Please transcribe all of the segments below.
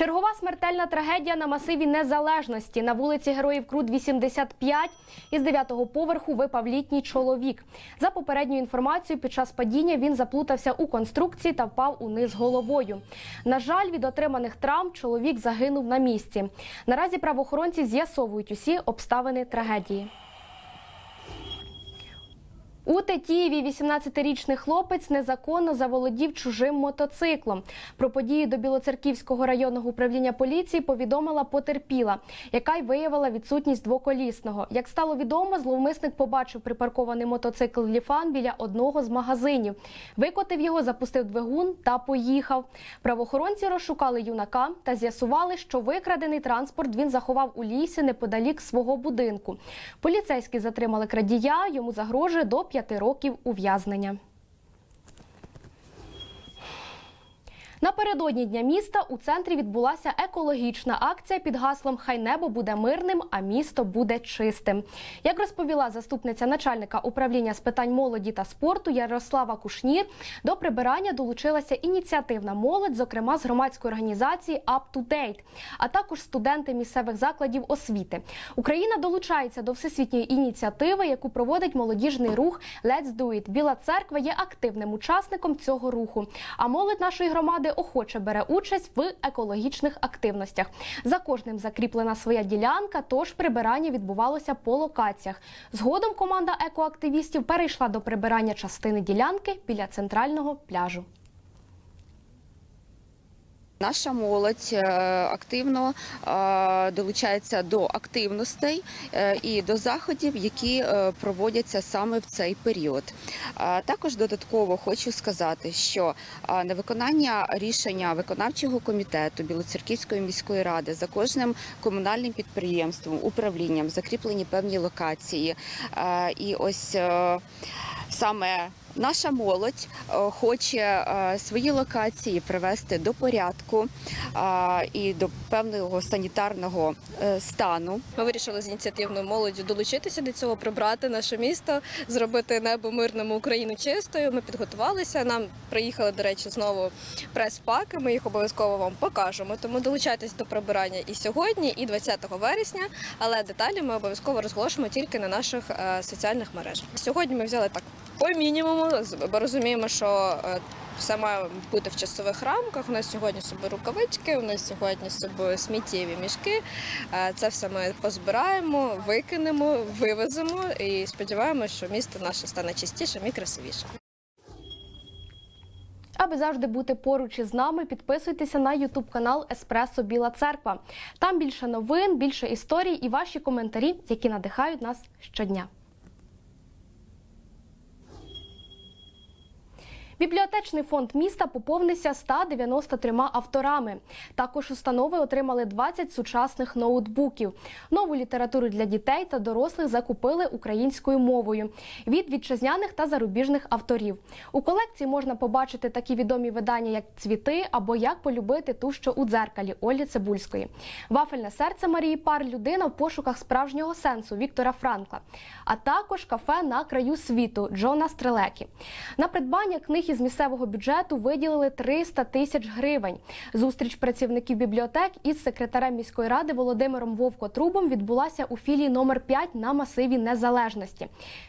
Чергова смертельна трагедія на масиві Незалежності на вулиці Героїв Крут 85 із 9-го поверху випав літній чоловік. За попередньою інформацією, під час падіння він заплутався у конструкції та впав униз головою. На жаль, від отриманих травм чоловік загинув на місці. Наразі правоохоронці з'ясовують усі обставини трагедії. У Тетіїві 18-річний хлопець незаконно заволодів чужим мотоциклом. Про події до Білоцерківського районного управління поліції повідомила потерпіла, яка й виявила відсутність двоколісного. Як стало відомо, зловмисник побачив припаркований мотоцикл Ліфан біля одного з магазинів. Викотив його, запустив двигун та поїхав. Правоохоронці розшукали юнака та з'ясували, що викрадений транспорт він заховав у лісі неподалік свого будинку. Поліцейські затримали крадія, йому загрожує до п'яти років ув'язнення. Напередодні дня міста у центрі відбулася екологічна акція під гаслом Хай небо буде мирним, а місто буде чистим. Як розповіла заступниця начальника управління з питань молоді та спорту Ярослава Кушнір, до прибирання долучилася ініціативна молодь, зокрема з громадської організації Up to Date, а також студенти місцевих закладів освіти. Україна долучається до всесвітньої ініціативи, яку проводить молодіжний рух Let's Do It. Біла церква є активним учасником цього руху. А молодь нашої громади охоче бере участь в екологічних активностях. За кожним закріплена своя ділянка, тож прибирання відбувалося по локаціях. Згодом команда екоактивістів перейшла до прибирання частини ділянки біля центрального пляжу. Наша молодь е, активно е, долучається до активностей е, і до заходів, які проводяться саме в цей період. Також додатково хочу сказати, що на виконання рішення виконавчого комітету Білоцерківської міської ради за кожним комунальним підприємством, управлінням закріплені певні локації. І ось саме Наша молодь е, хоче е, свої локації привести до порядку е, і до певного санітарного стану. Ми вирішили з ініціативною молоддю долучитися до цього, прибрати наше місто, зробити небо мирному Україну чистою. Ми підготувалися. Нам приїхали, до речі, знову прес-паки. Ми їх обов'язково вам покажемо. Тому долучайтесь до прибирання і сьогодні, і 20 вересня. Але деталі ми обов'язково розголошимо тільки на наших соціальних мережах. Сьогодні ми взяли так по мінімуму, бо розуміємо, що е, все має бути в часових рамках. У нас сьогодні з собою рукавички, у нас сьогодні з собою сміттєві мішки. Е, Це все ми позбираємо, викинемо, вивеземо і сподіваємося, що місто наше стане чистішим і красивішим. Аби завжди бути поруч із нами, підписуйтеся на Ютуб канал Еспресо Біла Церква. Там більше новин, більше історій і ваші коментарі, які надихають нас щодня. Бібліотечний фонд міста поповнився 193 авторами. Також установи отримали 20 сучасних ноутбуків. Нову літературу для дітей та дорослих закупили українською мовою від вітчизняних та зарубіжних авторів. У колекції можна побачити такі відомі видання, як Цвіти або Як полюбити ту, що у дзеркалі Олі Цибульської. Вафельне серце Марії Пар людина в пошуках справжнього сенсу Віктора Франкла, а також кафе на краю світу Джона Стрелекі. На придбання із місцевого бюджету виділили 300 тисяч гривень. Зустріч працівників бібліотек із секретарем міської ради Володимиром Вовко-Трубом відбулася у філії номер 5 на масиві Незалежності.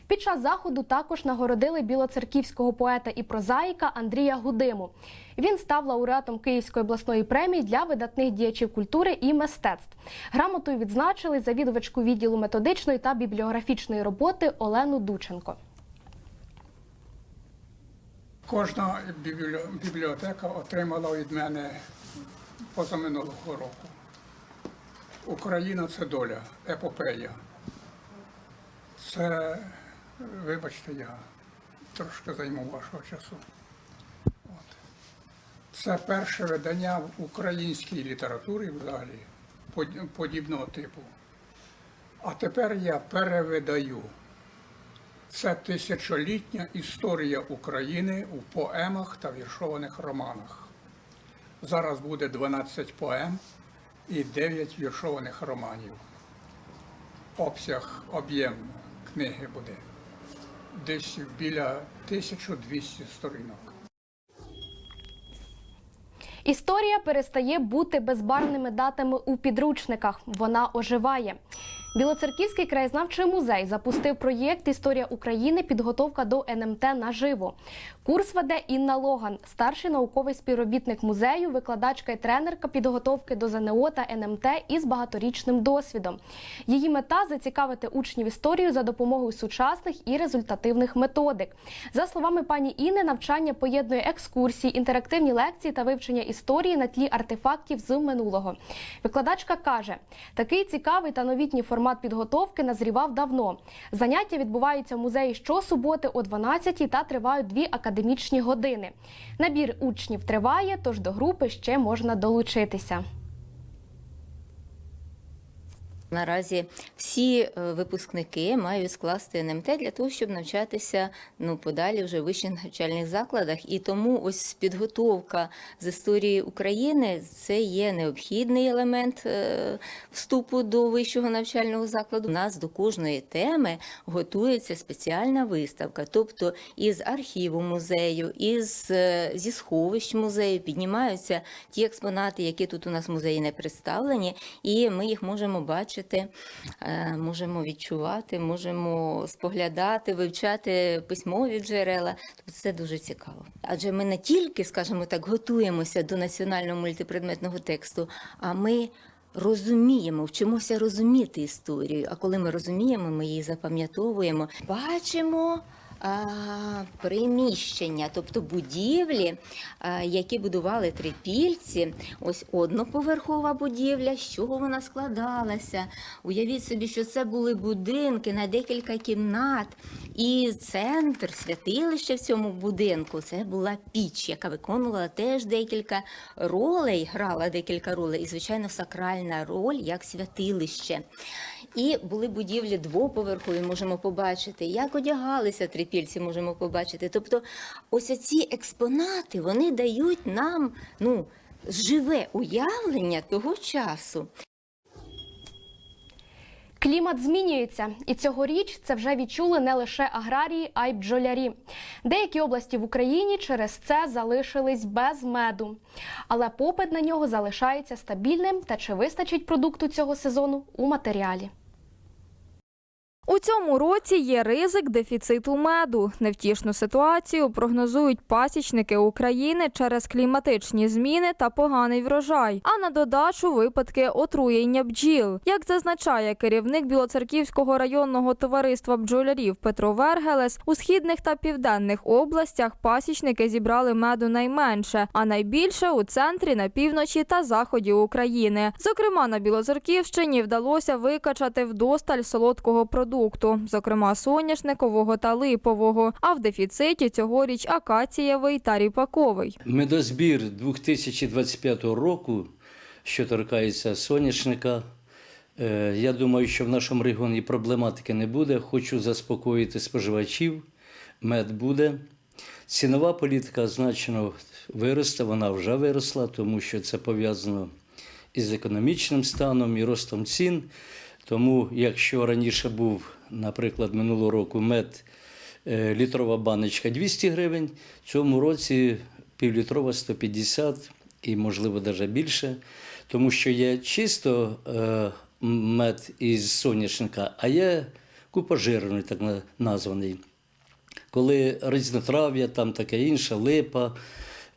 Під час заходу також нагородили білоцерківського поета і прозаїка Андрія Гудиму. Він став лауреатом Київської обласної премії для видатних діячів культури і мистецтв. Грамотою відзначили завідувачку відділу методичної та бібліографічної роботи Олену Дученко. Кожна бібліотека отримала від мене позаминулого року. Україна це доля, епопея. Це, вибачте, я трошки займу вашого часу. От. Це перше видання в українській літературі взагалі подібного типу. А тепер я перевидаю. Це тисячолітня історія України у поемах та віршованих романах. Зараз буде 12 поем і 9 віршованих романів. Обсяг, об'єм книги буде десь біля 1200 сторінок. Історія перестає бути безбарвними датами у підручниках. Вона оживає. Білоцерківський краєзнавчий музей запустив проєкт Історія України. Підготовка до НМТ наживо. Курс веде Інна Логан, старший науковий співробітник музею, викладачка і тренерка підготовки до ЗНО та НМТ із багаторічним досвідом. Її мета зацікавити учнів історію за допомогою сучасних і результативних методик. За словами пані Інни, навчання поєднує екскурсії, інтерактивні лекції та вивчення історії на тлі артефактів з минулого. Викладачка каже, такий цікавий та новітній формат підготовки назрівав давно. Заняття відбуваються в музеї щосуботи о 12 та тривають дві академічні години. Набір учнів триває, тож до групи ще можна долучитися. Наразі всі е, випускники мають скласти НМТ для того, щоб навчатися ну подалі вже в вищих навчальних закладах. І тому ось підготовка з історії України це є необхідний елемент е, вступу до вищого навчального закладу. У нас до кожної теми готується спеціальна виставка, тобто із архіву музею, із е, зі сховищ музею піднімаються ті експонати, які тут у нас в музеї не представлені, і ми їх можемо бачити, е, можемо відчувати, можемо споглядати, вивчати письмові джерела. Тобто це дуже цікаво. Адже ми не тільки, скажімо так, готуємося до національного мультипредметного тексту, а ми. Розуміємо, вчимося розуміти історію. А коли ми розуміємо, ми її запам'ятовуємо. Бачимо приміщення, тобто будівлі, які будували трипільці. Ось одноповерхова будівля. З чого вона складалася? Уявіть собі, що це були будинки на декілька кімнат, і центр святилища в цьому будинку це була піч, яка виконувала теж декілька ролей, грала декілька ролей, і, звичайно, сакральна роль як святилище. І були будівлі двоповерхові, можемо побачити, як одягалися трипільці, можемо побачити. Тобто, ось ці експонати вони дають нам ну, живе уявлення того часу. Клімат змінюється, і цьогоріч це вже відчули не лише аграрії, а й бджолярі. Деякі області в Україні через це залишились без меду. Але попит на нього залишається стабільним. Та чи вистачить продукту цього сезону у матеріалі? У цьому році є ризик дефіциту меду. Невтішну ситуацію прогнозують пасічники України через кліматичні зміни та поганий врожай. А на додачу випадки отруєння бджіл. Як зазначає керівник Білоцерківського районного товариства бджолярів Петро Вергелес, у східних та південних областях пасічники зібрали меду найменше, а найбільше у центрі, на півночі та заході України. Зокрема, на Білоцерківщині вдалося викачати вдосталь солодкого продукту, зокрема соняшникового та липового. А в дефіциті цьогоріч акацієвий та ріпаковий. Медозбір 2025 року, що торкається соняшника, е, я думаю, що в нашому регіоні проблематики не буде. Хочу заспокоїти споживачів. Мед буде. Цінова політика значно виросте, вона вже виросла, тому що це пов'язано із економічним станом і ростом цін. Тому, якщо раніше був, наприклад, минулого року мед е, літрова баночка 200 гривень, в цьому році півлітрова 150 і, можливо, навіть більше, тому що є чисто е, мед із соняшника, а є купожирний, так названий. Коли різнотрав'я, там таке інше, липа,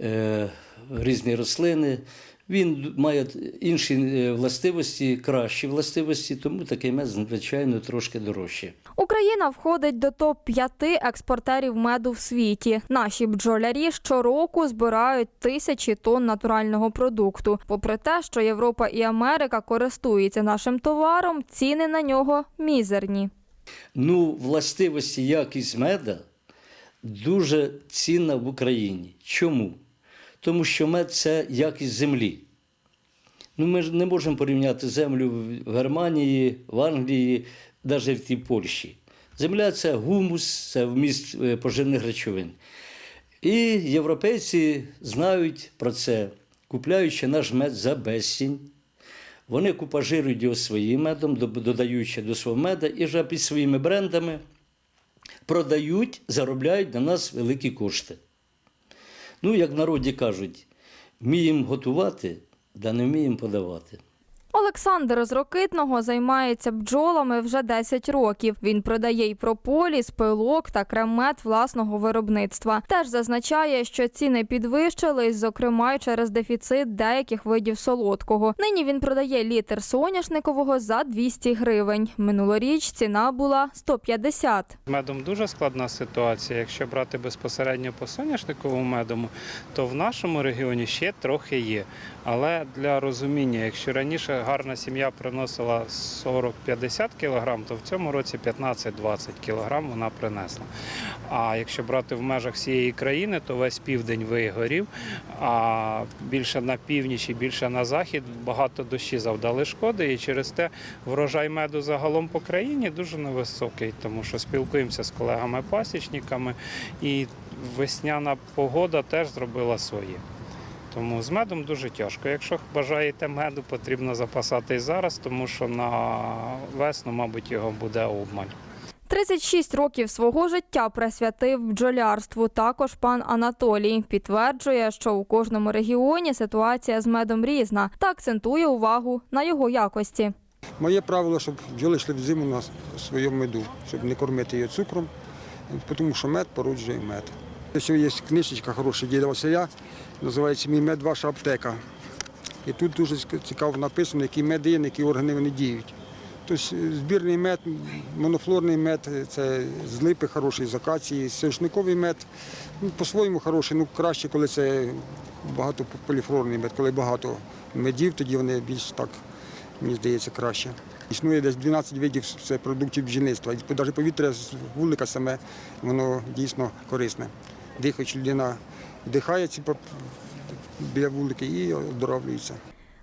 е, різні рослини, він має інші е, властивості, кращі властивості, тому такий мед, звичайно, трошки дорожче. Україна входить до топ 5 експортерів меду в світі. Наші бджолярі щороку збирають тисячі тонн натурального продукту. Попри те, що Європа і Америка користуються нашим товаром, ціни на нього мізерні. Ну, властивості якість меда дуже цінна в Україні. Чому? Тому що мед це якість землі. Ну, ми ж не можемо порівняти землю в Германії, в Англії, навіть в Польщі. Земля це гумус, це вміст е, поживних речовин. І європейці знають про це, купляючи наш мед за безцінь. Вони купажирують його своїм медом, додаючи до свого меда, і вже під своїми брендами продають, заробляють на нас великі кошти. Ну, як в народі кажуть, вміємо готувати, да не вміємо подавати. Олександр з Рокитного займається бджолами вже 10 років. Він продає й прополіс, пилок та крем-мед власного виробництва. Теж зазначає, що ціни підвищились, зокрема й через дефіцит деяких видів солодкого. Нині він продає літр соняшникового за 200 гривень. Минулоріч ціна була 150. З медом дуже складна ситуація. Якщо брати безпосередньо по соняшниковому медому, то в нашому регіоні ще трохи є. Але для розуміння, якщо раніше гарна сім'я приносила 40-50 кг, то в цьому році 15-20 кг вона принесла. А якщо брати в межах всієї країни, то весь південь вигорів, а більше на північ і більше на захід багато дощі завдали шкоди, і через те врожай меду загалом по країні дуже невисокий, тому що спілкуємося з колегами-пасічниками, і весняна погода теж зробила своє. Тому з медом дуже тяжко. Якщо бажаєте меду, потрібно запасати і зараз, тому що на весну, мабуть, його буде обмаль. 36 років свого життя присвятив бджолярству. Також пан Анатолій підтверджує, що у кожному регіоні ситуація з медом різна та акцентує увагу на його якості. Моє правило, щоб бджоли йшли в зиму на своєму меду, щоб не кормити її цукром, тому що мед породжує мед. Ось є книжечка хороша діда Василя, називається Мій мед ваша аптека. І тут дуже цікаво написано, які меди які органи вони діють. Тобто збірний мед, монофлорний мед, це з липи хороший, з акації, соняшниковий мед. Ну, по-своєму хороший, ну краще, коли це багато поліфлорний мед, коли багато медів, тоді вони більш так мені здається, краще. Існує десь 12 видів це продуктів бджільництва. Навіть повітря з вулика саме, воно дійсно корисне. Дихаючи, людина вдихає ці біля вулики і оздоровлюється.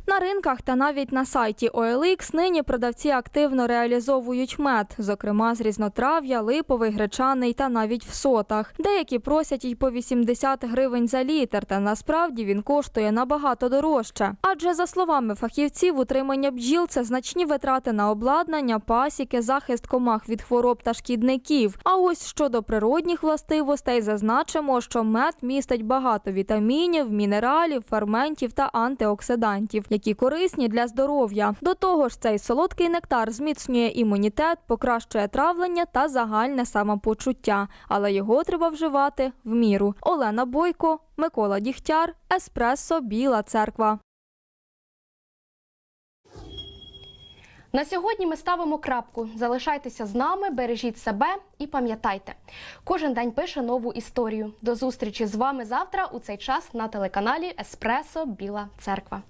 На ринках та навіть на сайті OLX нині продавці активно реалізовують мед, зокрема з різнотрав'я, липовий, гречаний та навіть в сотах. Деякі просять й по 80 гривень за літр, та насправді він коштує набагато дорожче. Адже за словами фахівців, утримання бджіл це значні витрати на обладнання, пасіки, захист комах від хвороб та шкідників. А ось щодо природних властивостей, зазначимо, що мед містить багато вітамінів, мінералів, ферментів та антиоксидантів, які корисні для здоров'я. До того ж, цей солодкий нектар зміцнює імунітет, покращує травлення та загальне самопочуття, але його треба вживати в міру. Олена Бойко, Микола Дігтяр, Еспресо, Біла Церква. На сьогодні ми ставимо крапку. Залишайтеся з нами, бережіть себе і пам'ятайте, кожен день пише нову історію. До зустрічі з вами завтра у цей час на телеканалі Еспресо Біла Церква.